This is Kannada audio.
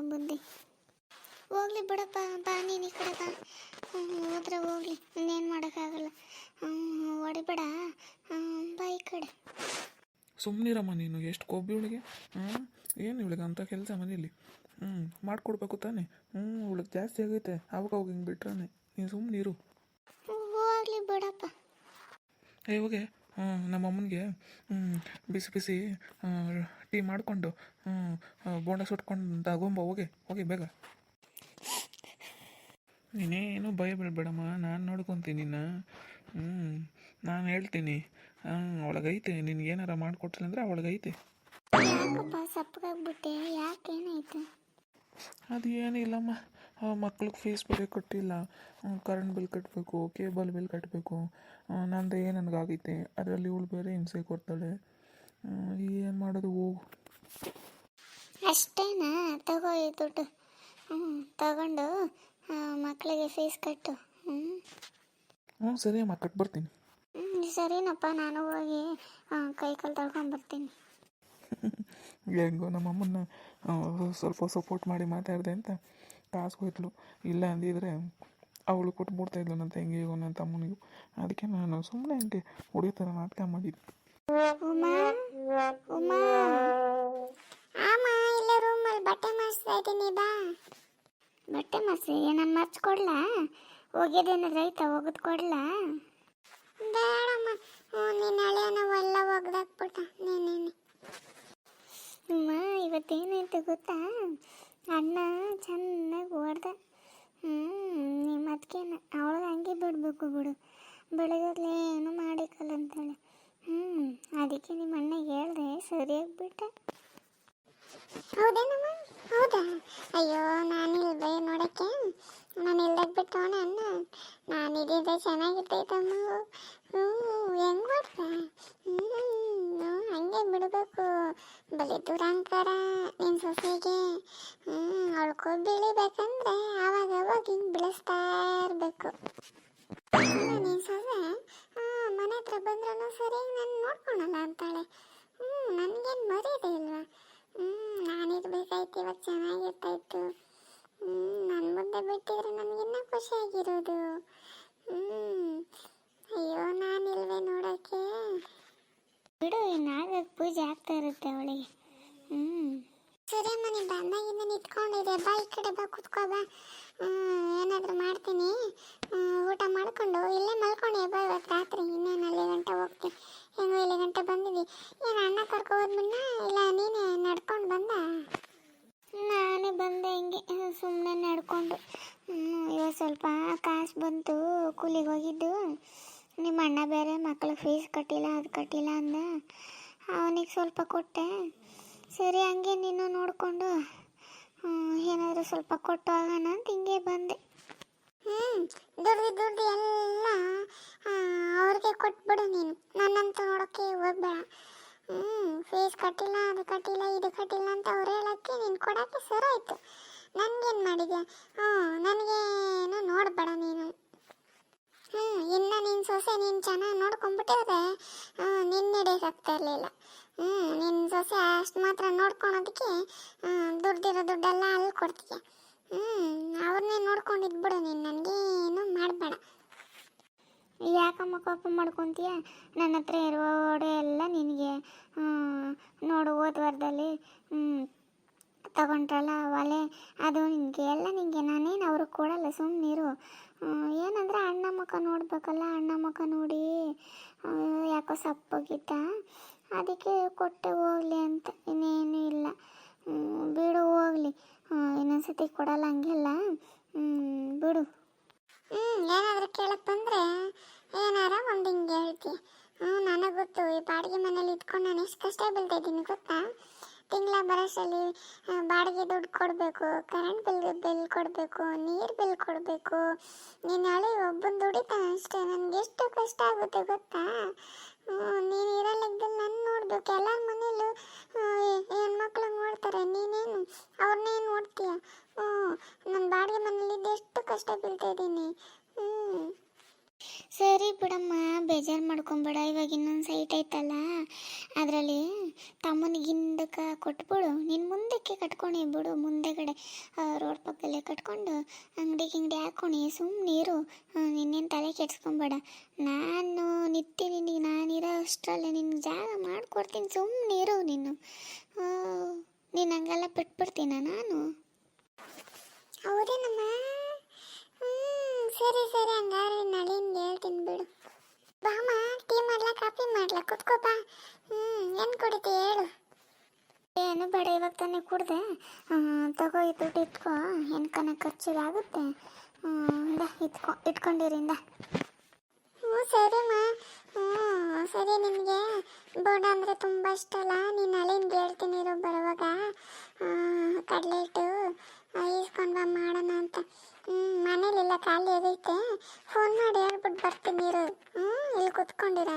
ಬುದ್ಧಿ. ಹೋಗ್ಲಿ ಬಿಡಪ್ಪ ಬಾ ನೀನು ಈ ಕಡೆ ಬಾ. ಹೋದ್ರೆ ಹೋಗ್ಲಿ ಇನ್ನೇನು ಮಾಡೋಕ್ಕಾಗಲ್ಲ. ಹೊಡಿಬೇಡ. ಬಾ ಈ ಕಡೆ. ಸುಮ್ಮನಿರಮ್ಮ ನೀನು ಎಷ್ಟು ಕೊಬ್ಬಿ ಇವಳಿಗೆ? ಹ್ಞೂ ಏನು ಇವಳಿಗೆ ಅಂತ ಕೆಲಸ ಮನೇಲಿ ಹ್ಞೂ ಮಾಡಿಕೊಡ್ಬೇಕು ತಾನೆ. ಹ್ಞೂ ಇವಳಿಗೆ ಜಾಸ್ತಿ ಆಗೈತೆ ಅವಾಗ ಅವಾಗ ಹಿಂಗೆ ಬಿಟ್ರಾನೆ. ನೀನು ಸುಮ್ಮನಿರು ಹೋಗ್ಲಿ ಬಿಡಪ್ಪ. ಏ ಹೋಗೆ. ನಮ್ಮ ಅಮ್ಮನಿಗೆ ಬಿಸಿ ಬಿಸಿ ಟೀ ಮಾಡಿಕೊಂಡು ಬೋಂಡ ಸುಟ್ಕೊಂಡು ತಗೊಂಬ ಹೋಗಿ ಹೋಗಿ ಬೇಗ. ನೀನೇನು ಭಯ ಬೀಳ್ಬೇಡಮ್ಮ ನಾನು ನೋಡ್ಕೊತೀನಿ ನಿನ್ನ. ಹ್ಞೂ ನಾನು ಹೇಳ್ತೀನಿ. ಅವಳಿಗೈತೆ ನಿನ್ಗೆ ಏನಾರ ಮಾಡಿಕೊಟ್ಟಿಲ್ಲ ಅಂದರೆ ಅವಳಗೈತೆ. ಯಾಕಪ್ಪ ಸಪ್ಪಗಾಗ್ಬಿಟ್ಟೆ ಯಾಕೇನಾಯ್ತು? ಅದು ಏನಿಲ್ಲಮ್ಮ ಮಕ್ಳಿಗೆ ಫೀಸ್ ಬೇರೆ ಕಟ್ಟಿಲ್ಲ. ಕರೆಂಟ್ ಬಿಲ್ ಕಟ್ಟಬೇಕು ಕೇಬಲ್ ಬಿಲ್ ಕಟ್ಟಬೇಕು ನಂದು ಏನು ನನಗಾಗೈತೆ. ಅದರಲ್ಲಿ ಇವಳು ಬೇರೆ ಹಿಂಸೆ ಕೊಡ್ತಾಳೆ. ಏನು ಮಾಡೋದು ಹೋಗು. ಅಷ್ಟೇನಾ? ತಗೋ ಈ ದುಡ್ಡು. ಹ್ಞೂ ತಗೊಂಡು ಮಕ್ಕಳಿಗೆ ಫೀಸ್ ಕಟ್ಟು. ಹ್ಞೂ ಹ್ಞೂ ಸರಿ ಅಮ್ಮ ಕಟ್ಬರ್ತೀನಿ ಹ್ಞೂ ಸರಿನಪ್ಪ ನಾನು ಹೋಗಿ ಕೈ ಕಾಲು ತಳ್ಕೊಂಬರ್ತೀನಿ ಹೆಂಗೋ ನಮ್ಮಮ್ಮನ್ನ ಆ, ಸ್ವಲ್ಪ ಸಪೋರ್ಟ್ ಮಾಡಿ ಮಾತಾಡಿದೆ ಅಂತ. ಕಾಸು ಹೋಯ್ತಳು. ಇಲ್ಲ ಅಂದಿದ್ರೆ ಅವಳು ಕೊಟ್ಬಿಡ್ತಾ ಇದ್ಲು ನನ್ನ ತಂಗಿಗೂ, ನನ್ನ ತಮ್ಮನಿಗೂ. ಅದಕ್ಕೆ ನಾನು ಸುಮ್ಮನೆ ಹಿಂಗೆ ಹುಡುಗಿ ಥರ ನಾಟಕ ಮಾಡಿದ್ದೆ. ಬಟ್ಟೆ ಮಾಡಿಸ್ತಾ ಇದ್ದೀನಿ, ಬಾ. ಬಟ್ಟೆ ಮಾಡಿಸಿ ನಾನು ಮರ್ಚ್ ಕೊಡ್ಲಾ? ಒಗೆದೇನಾದ್ರು ಐತಾ ಒಗೆದು ಕೊಡ್ಲಾ? ಬೇಡಮ್ಮ ನೀನು ಹಳೆಯನ ಎಲ್ಲ ಒಗ್ದಾಕ್ಬಿಟ್ಟ. ನೀನೇನೆ ಅಮ್ಮ ಇವತ್ತೇನಾಯ್ತು ಗೊತ್ತಾ? ಅಣ್ಣ ಚೆನ್ನಾಗಿ ಓಡ್ದೆ. ಹ್ಞೂ ಅದಕ್ಕೇನ ಅವಳಿಗೆ ಹಂಗೆ ಬಿಡಬೇಕು ಬಿಡು. ಬೆಳಗ್ಗಲ್ಲಿ ಏನು ಮಾಡಿಕಲ್ಲ ಅಂತಾಳೆ. ಹ್ಞೂ ಅದಕ್ಕೆ ನಿಮ್ಮ ಅಣ್ಣ ಹೇಳ್ದೆ ಸರಿಯಾಗಿ ಬಿಟ್ಟೆ. ಹೌದೇನಮ್ಮ? ಹೌದಾ? ಅಯ್ಯೋ, ನಾನು ಬೈ ನೋಡಕ್ಕೆ? ನಾನು ಇಲ್ದಾಗ ಬಿಟ್ಟವಣ ಅಣ್ಣ. ನಾನು ಇದ್ದಿದ್ದೆ ಚೆನ್ನಾಗಿರ್ತೈತಮ್ಮ ಹ್ಞೂ ಹೆಂಗೆ ಮಾಡ್ದ? ಹ್ಞೂ ಹಂಗೆ ಬಿಡಬೇಕು ಬಲಿ ದುರಂಕಾರ ನಿನ್ನ ಸೊಸೆಗೆ. ಹ್ಞೂ ಅವಳು ಬೆಳಿಬೇಕಂದ್ರೆ ಆವಾಗ ಅವಾಗ ಹಿಂಗೆ ಬೆಳೆಸ್ತಾ ಇರಬೇಕು. ನಿನ್ನ ಸೊಸೆ ಮನೆ ಹತ್ರ ಬಂದ್ರೂ ಸರಿ, ನಾನು ನೋಡ್ಕೊಳಲ್ಲ ಅಂತಾಳೆ. ಹ್ಞೂ ನನಗೇನು ಮರ್ಯಾದೆ ಇಲ್ವಾ? ಹ್ಞೂ ನಾನಿರ್ಬೇಕಾಯ್ತು, ಇವಾಗ ಚೆನ್ನಾಗಿರ್ತಾಯಿತ್ತು ಹ್ಞೂ ನನ್ನ ಮುದ್ದೆ ಬಿಟ್ಟಿದ್ರೆ ನನಗಿನ್ನ ಖುಷಿಯಾಗಿರೋದು. ಹ್ಞೂ ಅಯ್ಯೋ, ನಾನಿಲ್ವೇ ನೋಡೋಕ್ಕೆ ಬಿಡು ನಾಳೆ ಪೂಜೆ ಆಗ್ತಾ ಇರುತ್ತೆ ಅವಳಿಗೆ. ಹ್ಮ್. ಸರಿ ಮನೆ ಬಂದಾಗಿಂದ ನಿಂತ್ಕೊಂಡಿದೆ ಬಾ ಈ ಕಡೆ ಬಾ ಕುತ್ಕೋ ಬಾ. ಏನಾದರೂ ಮಾಡ್ತೀನಿ. ಊಟ ಮಾಡ್ಕೊಂಡು ಇಲ್ಲೇ ಮಲ್ಕೊಂಡು. ಬಾ ಇವತ್ತು ರಾತ್ರಿ ಇನ್ನೇನು ಅಲ್ಲಿ ಗಂಟೆ ಹೋಗ್ತೀನಿ. ಹೆಂಗೋ ಇಲ್ಲಿ ಗಂಟೆ ಬಂದಿದ್ವಿ ಏನು ಅಣ್ಣ ಕರ್ಕೊ ಇಲ್ಲ ನೀನೇ ನಡ್ಕೊಂಡು ಬಂದ? ನಾನೇ ಬಂದೆ ಹಿಂಗೆ ಸುಮ್ಮನೆ ನಡ್ಕೊಂಡು. ಇವತ್ತು ಸ್ವಲ್ಪ ಕಾಸು ಬಂತು ಕೂಲಿಗೆ ಹೋಗಿದ್ದು. ನಿಮ್ಮ ಅಣ್ಣ ಬೇರೆ ಮಕ್ಳಿಗೆ ಫೀಸ್ ಕಟ್ಟಿಲ್ಲ, ಅದು ಕಟ್ಟಿಲ್ಲ ಅಂದ. ಅವನಿಗೆ ಸ್ವಲ್ಪ ಕೊಟ್ಟೆ. ಸರಿ, ಹಂಗೆ ನೀನು ನೋಡಿಕೊಂಡು ಏನಾದರೂ ಸ್ವಲ್ಪ ಕೊಟ್ಟು ಆಗೋಣ ಅಂತ ಹಿಂಗೆ ಬಂದೆ. ಹ್ಞೂ ದುಡ್ಡು ದುಡ್ಡು ಎಲ್ಲ ಅವ್ರಿಗೆ ಕೊಟ್ಬಿಡು ನೀನು. ನನ್ನಂತ ನೋಡೋಕ್ಕೆ ಹೋಗ್ಬೇಡ. ಹ್ಞೂ ಫೀಸ್ ಕಟ್ಟಿಲ್ಲ, ಅದು ಕಟ್ಟಿಲ್ಲ, ಇದು ಕಟ್ಟಿಲ್ಲ ಅಂತ ಅವ್ರು ಹೇಳೋಕ್ಕೆ ನೀನು ಕೊಡೋಕ್ಕೆ ಸರಾಯ್ತು ನನಗೇನು ಮಾಡಿದೆ? ಹ್ಞೂ ನನಗೇನು ನೋಡಬೇಡ ನೀನು. ಹ್ಞೂ ಇನ್ನು ನಿನ್ನ ಸೊಸೆ ನೀನು ಚೆನ್ನಾಗಿ ನೋಡ್ಕೊಂಡ್ಬಿಟ್ಟಿದ್ರೆ. ನಿನ್ನ ಹಿಡಿಯೋಕ್ಕಾಗ್ತಾ ಇರಲಿಲ್ಲ. ಹ್ಞೂ ನಿನ್ನ ಸೊಸೆ ಅಷ್ಟು ಮಾತ್ರ ನೋಡ್ಕೊಳೋದಕ್ಕೆ ದುಡ್ಡಿರೋ ದುಡ್ಡೆಲ್ಲ ಅಲ್ಲಿ ಕೊಡ್ತೀಯ ಹ್ಞೂ ಅವ್ರನ್ನೇ ನೋಡ್ಕೊಂಡಿದ್ಬಿಡು ನೀನು ನನಗೇನು ಮಾಡಬೇಡ. ಯಾಕಮ್ಮ ಕೋಪ ಮಾಡ್ಕೊತೀಯ? ನನ್ನ ಹತ್ರ ಇರುವ ಒಡೆ ಎಲ್ಲ ನಿನಗೆ. ನೋಡು ಹೋದ ವಾರದಲ್ಲಿ ತಗೊಂಡ್ರಲ್ಲ ಒಲೆ, ಅದು ನಿನಗೆ, ಎಲ್ಲ ನಿನಗೆ. ನಾನೇನು ಕೊಡಲ್ಲ ಸುಮ್ಮನಿರು ಏನಂದ್ರೆ ಅಣ್ಣ ಮುಖ ನೋಡಬೇಕಲ್ಲ, ಅಣ್ಣ ಮುಖ ನೋಡಿ. ಯಾಕೋ ಸಪ್ಪಗಿದ್ದ ಅದಕ್ಕೆ ಕೊಟ್ಟೆ ಹೋಗ್ಲಿ ಅಂತ, ಇನ್ನೇನು ಇಲ್ಲ. ಬಿಡು ಹೋಗ್ಲಿ. ಇನ್ನೊಂದ್ಸತಿ ಕೊಡಲ್ಲ ಹಂಗೆಲ್ಲ. ಬಿಡು. ಹ್ಞೂ ಏನಾದರೂ ಕೇಳಕ್ಕೆ ಬಂದರೆ ಏನಾರ ಒಂದು ಹಿಂಗೆ ಹೇಳ್ತಿ. ಹ್ಞೂ ನನಗೆ ಗೊತ್ತು, ಈ ಬಾಡಿಗೆ ಮನೇಲಿ ಇಟ್ಕೊಂಡು ನಾನು ಎಷ್ಟು ಕಷ್ಟ ಬೀಳ್ತಾ ಇದ್ದೀನಿ ಗೊತ್ತಾ? ತಿಂಗಳ ಬರೋಷ್ಟರಲ್ಲಿ ಬಾಡಿಗೆ ದುಡ್ಡು ಕೊಡಬೇಕು ಕರೆಂಟ್ ಬಿಲ್ ಬಿಲ್ ಕೊಡಬೇಕು, ನೀರು ಬಿಲ್ ಕೊಡಬೇಕು. ನೀನು ಹಳೆ ಒಬ್ಬನ ದುಡಿತಾ ಅಷ್ಟೇ, ನನಗೆ ಎಷ್ಟು ಕಷ್ಟ ಆಗುತ್ತೆ ಗೊತ್ತಾ? ನೀನು ಇರೋ ಲೆಕ್ಕದಲ್ಲಿ ನಾನು ನೋಡಬೇಕು. ಎಲ್ಲರ ಮನೇಲೂ ಹೆಣ್ಮಕ್ಳು ನೋಡ್ತಾರೆ, ನೀನೇನು? ಅವ್ರನ್ನೇ ನೋಡ್ತೀಯ? ಹ್ಞೂ ನನ್ನ ಬಾಡಿಗೆ ಮನೇಲಿ ಎಷ್ಟು ಕಷ್ಟ ಬೀಳ್ತಾ ಇದ್ದೀನಿ. ಹ್ಞೂ ಸರಿ ಬಿಡಮ್ಮ, ಬೇಜಾರು ಮಾಡ್ಕೊಂಬೇಡ, ಇವಾಗ ಇನ್ನೊಂದು ಸೈಟ್ ಐತಲ್ಲ, ಅದರಲ್ಲಿ ತಮ್ಮನಿಗೆ ಹಿಂದಕ್ಕೆ ಕೊಟ್ಬಿಡು, ನೀನು ಮುಂದಕ್ಕೆ ಕಟ್ಕೊಂಡು ಬಿಡು, ಮುಂದೆಗಡೆ ರೋಡ್ ಪಕ್ಕದಲ್ಲೇ ಕಟ್ಕೊಂಡು, ಅಂಗಡಿ ಗಿಂಗಡಿ ಸುಮ್ಮನೆ ಇರು ನಿನ್ನೇನು ತಲೆ ಕೆಡ್ಸ್ಕೊಂಬೇಡ. ನಾನು ನಿತ್ಯ ನಿನಗೆ ನಾನಿರೋ ಅಷ್ಟರಲ್ಲೇ ನಿನ್ಗೆ ಜಾಗ ಮಾಡಿಕೊಡ್ತೀನಿ ಸುಮ್ಮನೆ ಇರು ನೀನು. ನೀನು ಹಂಗೆಲ್ಲ ಬಿಟ್ಬಿಡ್ತೀನ ನಾನು? ಹೌದೇನಮ್ಮ? ಸರಿ ಸರಿ ಹಂಗಾರೆ ನಾಳೆ ಹಿಂಗೆ ಹೇಳ್ತೀನಿ ಬಿಡು. ಬಾಮ ಟೀ ಮಾಡ್ಲಾ, ಕಾಫಿ ಮಾಡ್ಲಾ, ಕುತ್ಕೋ ಬಾ. ಹ್ಞೂ ಏನು ಕುಡಿತಿ ಹೇಳು. ಏನು ಬೇಡ, ಇವಾಗ ತಾನೇ ಕುಡ್ದೆ. ತಗೋ ಈ ದುಡ್ಡು ಇಟ್ಕೋ ಹೆಣ್ಕನ ಖರ್ಚಿಗೆ ಆಗುತ್ತೆ. ಇಂದ ಇಟ್ಕೊ ಇಟ್ಕೊಂಡಿರಿಂದ ಹ್ಞೂ ಸರಿಮ್ಮ ಹ್ಞೂ ಸರಿ ನಿನಗೆ. ಬೋಡ ಅಂದರೆ ತುಂಬ ಇಷ್ಟ ಅಲ್ಲ. ನೀನು ಅಲ್ಲಿಂದ ಹೇಳ್ತೀನಿ ಇರೋ ಬರುವಾಗ. ಕಡಲೆ ಹಿಟ್ಟು ಬಾ ಮಾಡೋಣ ಅಂತ. ಹ್ಞೂ ಮನೇಲೆಲ್ಲ ಖಾಲಿ ಆಗೈತೆ. ಫೋನ್ ಮಾಡಿ ಹೇಳ್ಬಿಟ್ಟು ಬರ್ತೀನಿ ಇರು. ಹ್ಞೂ ಇಲ್ಲಿ ಕುತ್ಕೊಂಡಿರ?